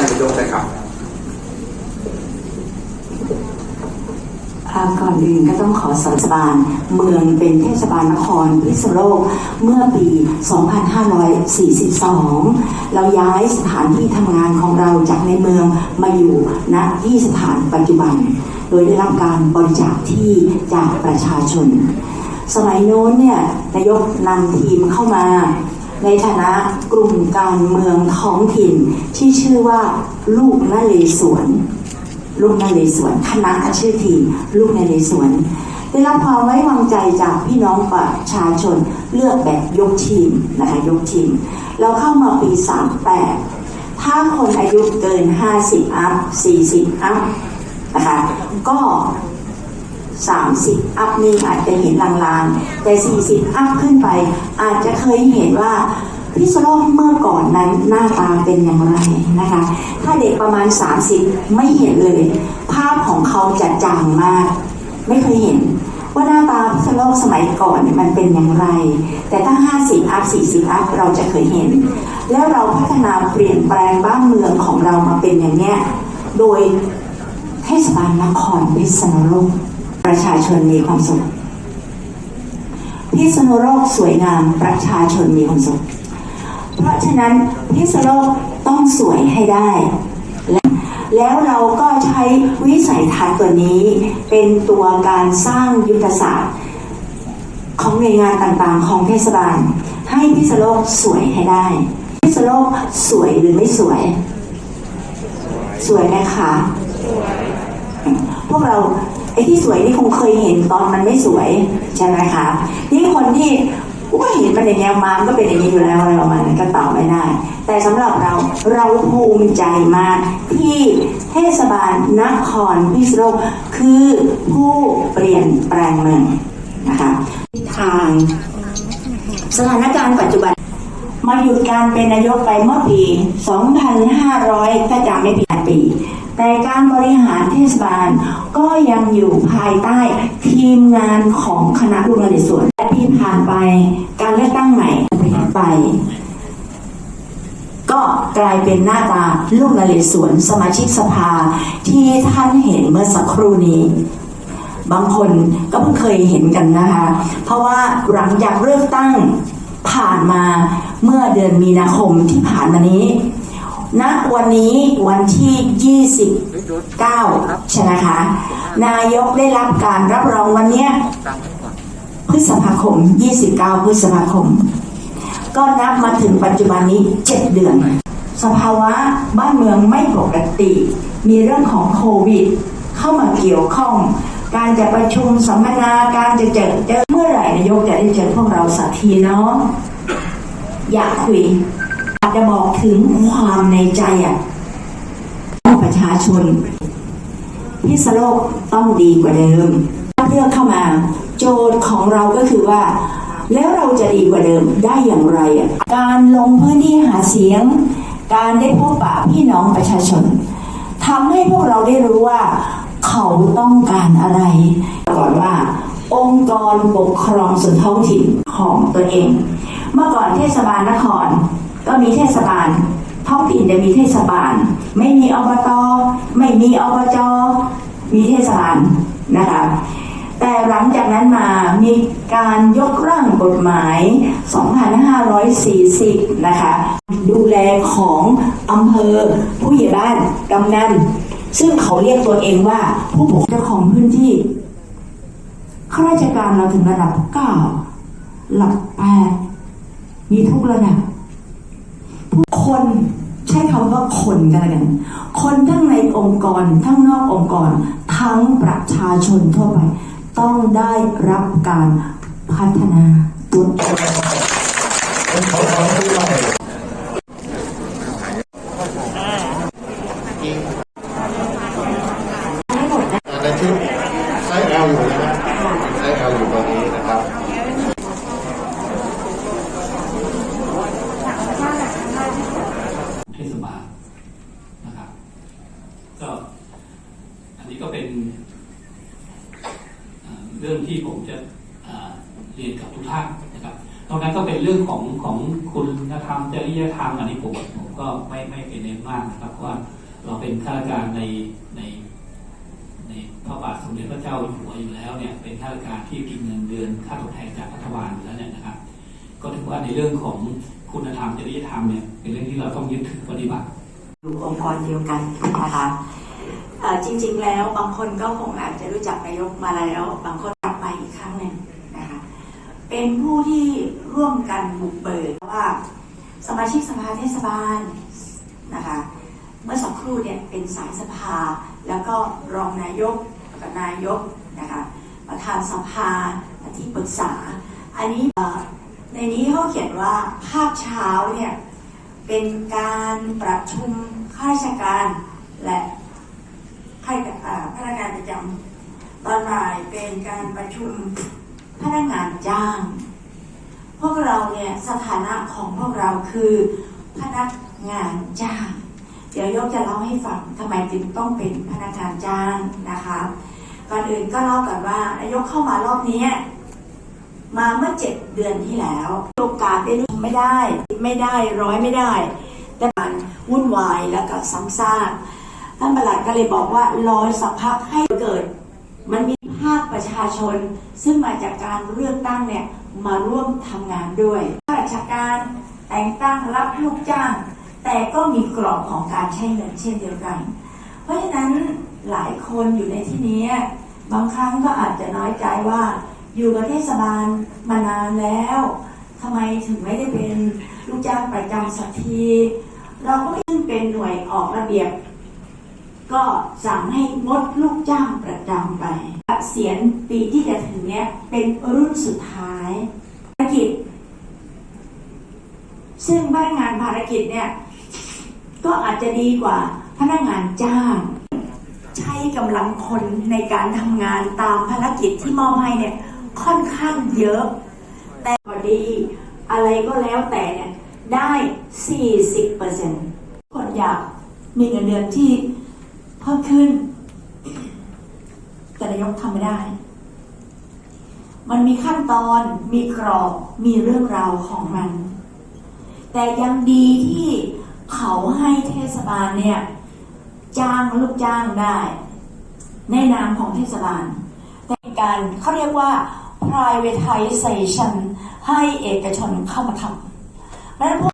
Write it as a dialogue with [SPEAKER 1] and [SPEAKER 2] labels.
[SPEAKER 1] านนายกนะครับ
[SPEAKER 2] อาก่อนอื่นก็ต้องขอสรรสบานเมืองเป็นเทศบาลนครพิษณุโลกเมื่อปี 2542 เราย้ายสถานที่ทำงานของเราจากในเมืองมาอยู่ณที่สถานปัจจุบัน โดยได้รับการบริจาคที่จากประชาชน สมัยโน้นเนี่ยนายกนำทีมเข้ามา ในฐานะกลุ่มการเมืองท้องถิ่นที่ชื่อว่าลูกนเลสวน ลูกนเรศวรคณะชื่อทีมลูกนเรศวรได้รับความไว้วางใจจากพี่น้องประชาชนเลือกแบบยกทีมนะคะยกทีม เราเข้ามาปี 38 ถ้าคนอายุเกิน 50 อัพ 40 อัพนะคะก็ 30 อัพนี่อาจจะเห็นลางๆ แต่ 40 อัพขึ้นไป อาจจะเคยเห็นว่าพิษณุโลกเมื่อก่อนนั้นหน้าตาเป็นอย่างไรนะคะ ถ้าเด็กประมาณ 30 ไม่เห็นเลย ภาพของเขาจะจางมาก ไม่เคยเห็นว่าหน้าตาพิษณุโลกสมัยก่อนมันเป็นอย่างไร แต่ถ้า 50 อัพ 40 อัพเราจะเคยเห็น แล้วเราพัฒนาเปลี่ยนแปลงบ้านเมืองของเรามาเป็นอย่างเนี้ยโดยเทศบาลนครพิษณุโลก ประชาชนมีความสุขพิษณุโลกสวยงามประชาชนมีความสุข เพราะฉะนั้นพิษณุโลกต้องสวยให้ได้และแล้วเราก็ใช้วิสัยทัศน์ตัวนี้ เป็นตัวการสร้างยุทธศาสตร์ ของหน่วยงานต่างๆ ของเทศบาล ให้พิษณุโลกสวยให้ได้ พิษณุโลกสวยหรือไม่สวย สวยไหมคะพวกเรา ไอ้ที่สวยนี่คงเคยเห็นตอนมันไม่สวยใช่ไหมคะนี่คนที่ก็เห็นมันอย่างเงี้ยมามก็เป็นอย่างนี้อยู่แล้วอะไรประมาณนั้นก็ตอบไม่ได้ แต่สำหรับเราเราภูมิใจมากที่เทศบาลนครพิษณุโลกคือผู้เปลี่ยนแปลงเมืองนะคะทาง สถานการณ์ปัจจุบันมาหยุดการเป็นนายกไปเมื่อปี 2,500 ถ้าจำไม่ผิดปี แต่การบริหารเทศบาลก็ยังอยู่ภายใต้ทีมงานของคณะลูกนเรศวรและที่ผ่านไป การเลือกตั้งใหม่ไปก็กลายเป็นหน้าตาลูกนเรศวรสมาชิกสภาที่ท่านเห็นเมื่อสักครู่นี้ บางคนก็เพิ่งเคยเห็นกันนะคะ เพราะว่าหลังจากเลือกตั้งผ่านมาเมื่อเดือนมีนาคมที่ผ่านมานี้ ณวันนี้วันที่ 29 ใช่ไหมคะ นายกได้รับการรับรองวันเนี้ยพฤษภาคม 29 พฤษภาคม ก็นับมาถึงปัจจุบันนี้ 7 เดือน สภาวะบ้านเมืองไม่ปกติ มีเรื่องของโควิด เข้ามาเกี่ยวข้อง การจะประชุมสัมมนา การจะเจอเจอเมื่อไหร่นายกจะได้เจอพวกเราสักทีเนาะอยากคุย จะบอกถึงความในใจอะประชาชน พิษโลกต้องดีกว่าเดิมเลือกเข้ามา โจทย์ของเราก็คือว่า แล้วเราจะดีกว่าเดิมได้อย่างไรอะการลงพื้นที่หาเสียง การได้พบปะพี่น้องประชาชนทำให้พวกเราได้รู้ว่า เขาต้องการอะไรก่อนว่าองค์กรปกครองส่วนท้องถิ่นของตัวเอง เมื่อก่อนเทศบาลนคร ก็มีเทศบาลท้องถิ่นจะมีเทศบาล ไม่มีอบต ไม่มีอบจ มีเทศบาลนะคะ แต่หลังจากนั้นมามีการยกร่างกฎหมาย 2540 นะคะ ดูแลของอำเภอ ผู้ใหญ่บ้านกำนันซึ่งเขาเรียกตัวเองว่าผู้ปกครองของพื้นที่ข้าราชการเราถึงระดับเก้าหลักแปดมีทุกระดับ คนใช้คำว่าคนกันแล้วกัน คนทั้งในองค์กรทั้งนอกองค์กร ทั้งประชาชนทั่วไป ต้องได้รับการพัฒนาตัวเอง
[SPEAKER 3] ในชุดไซส์ L อยู่นะไซส์ L อยู่ตอนนี้นะครับ
[SPEAKER 4] เทศบาลนะครับ ก็อั นี้ก็เป็นเรื่องที่ผมจะเอ่อเรียนกับทุกท่านนะครับนอกนั้นก็เป็นเรื่องของของคุณธรรมจริยธรรมอันนี้ผมผมก็ไม่ไม่เป็นเน้นมากนะครับว่าเราเป็นข้าราชการในในในพระบาทสมเด็จพระเจ้าอยู่หัวอยู่แล้วเนี่ยเป็นข้าราชการที่กินเงินเดือนค่าตอบแทนจากรัฐบาลอยู่แล้วเนี่ยนะครับ ก็ถือว่าในเรื่องของคุณธรรมจริยธรรมเนี่ยเป็นเรื่องที่เราต้องยึดถือปฏิบัติ
[SPEAKER 2] อยู่องค์กรเดียวกันนะคะ จริง ๆ แล้วบางคนก็คงอาจจะรู้จักนายกมาแล้ว บางคนกลับมาอีกครั้งหนึ่งนะคะเป็นผู้ที่ร่วมกันบุกเบิกว่า สมาชิกสภาเทศบาลนะคะเมื่อสักครู่เนี่ยเป็นสายสภา แล้วก็รองนายกกับนายกนะคะประธานสภาที่ปรึกษา อันนี้ในนี้เขาเขียนว่าภาคเช้าเนี่ยเป็นการประชุมข้าราชการ ตอนบ่ายเป็นการประชุมพนักงานจ้าง พวกเราเนี่ยสถานะของพวกเราคือพนักงานจ้าง เดี๋ยวยกจะเล่าให้ฟังทำไมจึงต้องเป็นพนักงานจ้างนะคะก่อนอื่นก็เล่าก่อนว่านายกเข้ามารอบนี้มาเมื่อเจ็ดเดือนที่แล้วโอกาสได้รู้ไม่ได้ ไม่ได้ร้อยไม่ได้ แต่มันวุ่นวายแล้วก็ซ้ำซาก ท่านประหลัดก็เลยบอกว่ารอสักพักให้เกิด มันมีภาคประชาชน ซึ่งมาจากการเลือกตั้งเนี่ยมาร่วมทำงานด้วยข้าราชการแต่งตั้งรับลูกจ้าง แต่ก็มีกรอบของการใช้เงินเช่นเดียวกัน เพราะฉะนั้นหลายคนอยู่ในที่นี้บางครั้งก็อาจจะน้อยใจว่าอยู่กับเทศบาลมานานแล้วทำไมถึงไม่ได้เป็นลูกจ้างประจำสักที เราก็ไม่ได้เป็นหน่วยออกระเบียบ ก็สั่งให้งดลูกจ้างประจำไปเกษียณปีที่จะถึงเนี้ยเป็นรุ่นสุดท้ายภารกิจ ซึ่งพนักงานภารกิจเนี่ย ก็อาจจะดีกว่าพนักงานจ้าง ใช้กำลังคนในการทำงานตามภารกิจที่มอบให้เนี่ย ค่อนข้างเยอะ แต่พอดีอะไรก็แล้วแต่เนี่ยได้ 40เปอร์เซ็นต์คนอยากมีเงินเดือนที่ เพิ่มขึ้น แต่นายกทำไม่ได้ มันมีขั้นตอนมีกรอบมีเรื่องราวของมัน แต่ยังดีที่เขาให้เทศบาลเนี่ย จ้างลูกจ้างได้ ในนามของเทศบาลแต่การเขาเรียกว่า privatization ให้เอกชนเข้ามาทำเพราะฉะนั้นพวก